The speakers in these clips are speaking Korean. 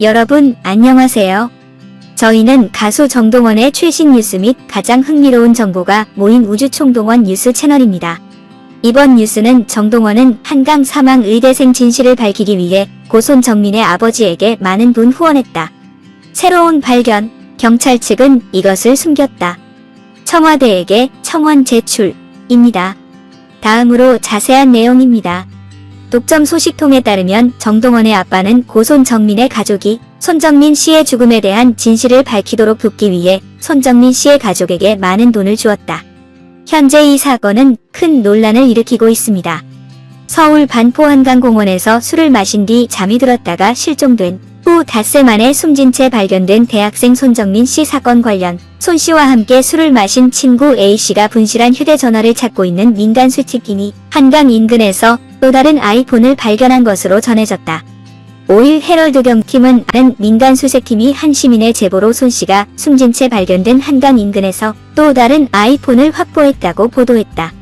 여러분, 안녕하세요. 저희는 가수 정동원의 최신 뉴스 및 가장 흥미로운 정보가 모인 우주총동원 뉴스 채널입니다. 이번 뉴스는 정동원은 한강 사망 의대생 진실을 밝히기 위해 고손 정민의 아버지에게 많은 돈 후원했다. 새로운 발견, 경찰 측은 이것을 숨겼다. 청와대에게 청원 제출입니다. 다음으로 자세한 내용입니다. 독점 소식통에 따르면 정동원의 아빠는 고손 정민의 가족이 손정민 씨의 죽음에 대한 진실을 밝히도록 돕기 위해 손정민 씨의 가족에게 많은 돈을 주었다. 현재 이 사건은 큰 논란을 일으키고 있습니다. 서울 반포 한강공원에서 술을 마신 뒤 잠이 들었다가 실종된 후 닷새 만에 숨진 채 발견된 대학생 손정민 씨 사건 관련 손 씨와 함께 술을 마신 친구 A 씨가 분실한 휴대전화를 찾고 있는 민간 수집기니 한강 인근에서 또 다른 아이폰을 발견한 것으로 전해졌다. 5일 헤럴드 경팀은 다른 민간 수색팀이 한 시민의 제보로 손 씨가 숨진 채 발견된 한강 인근에서 또 다른 아이폰을 확보했다고 보도했다.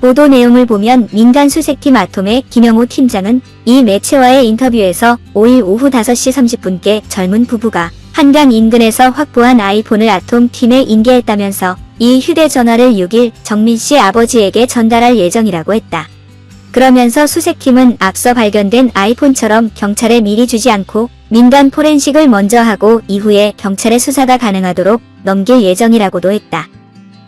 보도 내용을 보면 민간 수색팀 아톰의 김영호 팀장은 이 매체와의 인터뷰에서 5일 오후 5시 30분께 젊은 부부가 한강 인근에서 확보한 아이폰을 아톰 팀에 인계했다면서 이 휴대전화를 6일 정민 씨 아버지에게 전달할 예정이라고 했다. 그러면서 수색팀은 앞서 발견된 아이폰처럼 경찰에 미리 주지 않고 민간 포렌식을 먼저 하고 이후에 경찰의 수사가 가능하도록 넘길 예정이라고도 했다.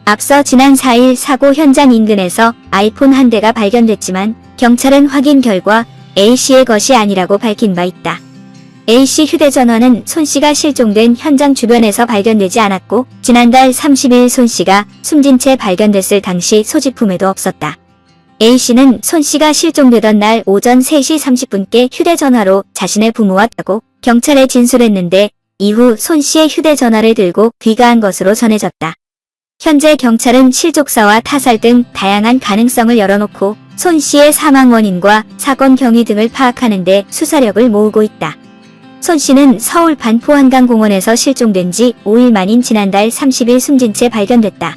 앞서 지난 4일 사고 현장 인근에서 아이폰 한 대가 발견됐지만 경찰은 확인 결과 A씨의 것이 아니라고 밝힌 바 있다. A씨 휴대전화는 손 씨가 실종된 현장 주변에서 발견되지 않았고 지난달 30일 손 씨가 숨진 채 발견됐을 당시 소지품에도 없었다. A씨는 손 씨가 실종되던 날 오전 3시 30분께 휴대전화로 자신의 부모와 따고 경찰에 진술했는데 이후 손 씨의 휴대전화를 들고 귀가한 것으로 전해졌다. 현재 경찰은 실족사와 타살 등 다양한 가능성을 열어놓고 손 씨의 사망 원인과 사건 경위 등을 파악하는 데 수사력을 모으고 있다. 손 씨는 서울 반포 한강공원에서 실종된 지 5일 만인 지난달 30일 숨진 채 발견됐다.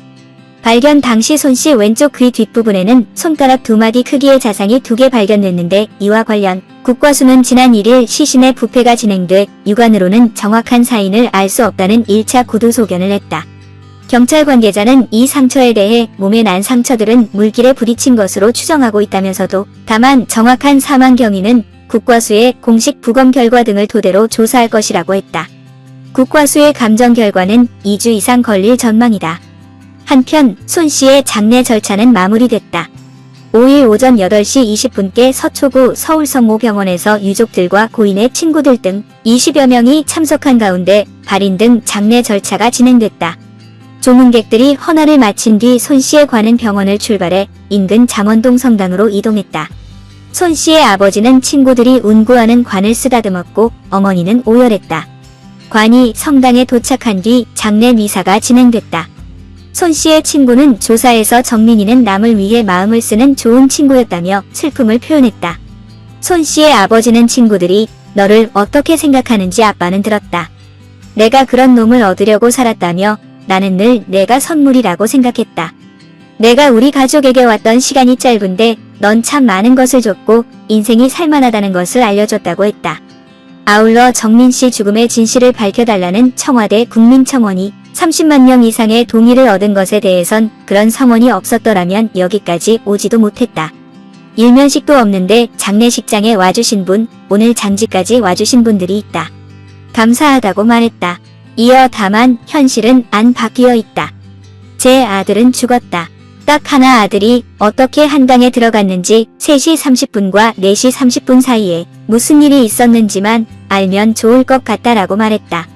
발견 당시 손씨 왼쪽 귀 뒷부분에는 손가락 두 마디 크기의 자상이 두 개 발견됐는데 이와 관련 국과수는 지난 1일 시신의 부패가 진행돼 육안으로는 정확한 사인을 알 수 없다는 1차 구두 소견을 했다. 경찰 관계자는 이 상처에 대해 몸에 난 상처들은 물길에 부딪힌 것으로 추정하고 있다면서도 다만 정확한 사망 경위는 국과수의 공식 부검 결과 등을 토대로 조사할 것이라고 했다. 국과수의 감정 결과는 2주 이상 걸릴 전망이다. 한편 손 씨의 장례 절차는 마무리됐다. 5일 오전 8시 20분께 서초구 서울성모병원에서 유족들과 고인의 친구들 등 20여 명이 참석한 가운데 발인 등 장례 절차가 진행됐다. 조문객들이 헌화를 마친 뒤 손 씨의 관은 병원을 출발해 인근 잠원동 성당으로 이동했다. 손 씨의 아버지는 친구들이 운구하는 관을 쓰다듬었고 어머니는 오열했다. 관이 성당에 도착한 뒤 장례 미사가 진행됐다. 손 씨의 친구는 조사에서 정민이는 남을 위해 마음을 쓰는 좋은 친구였다며 슬픔을 표현했다. 손 씨의 아버지는 친구들이 너를 어떻게 생각하는지 아빠는 들었다. 내가 그런 놈을 얻으려고 살았다며 나는 늘 내가 선물이라고 생각했다. 내가 우리 가족에게 왔던 시간이 짧은데 넌 참 많은 것을 줬고 인생이 살만하다는 것을 알려줬다고 했다. 아울러 정민 씨 죽음의 진실을 밝혀달라는 청와대 국민청원이 30만 명 이상의 동의를 얻은 것에 대해선 그런 성원이 없었더라면 여기까지 오지도 못했다. 일면식도 없는데 장례식장에 와주신 분, 오늘 장지까지 와주신 분들이 있다. 감사하다고 말했다. 이어 다만 현실은 안 바뀌어 있다. 제 아들은 죽었다. 딱 하나 아들이 어떻게 한강에 들어갔는지 3시 30분과 4시 30분 사이에 무슨 일이 있었는지만 알면 좋을 것 같다라고 말했다.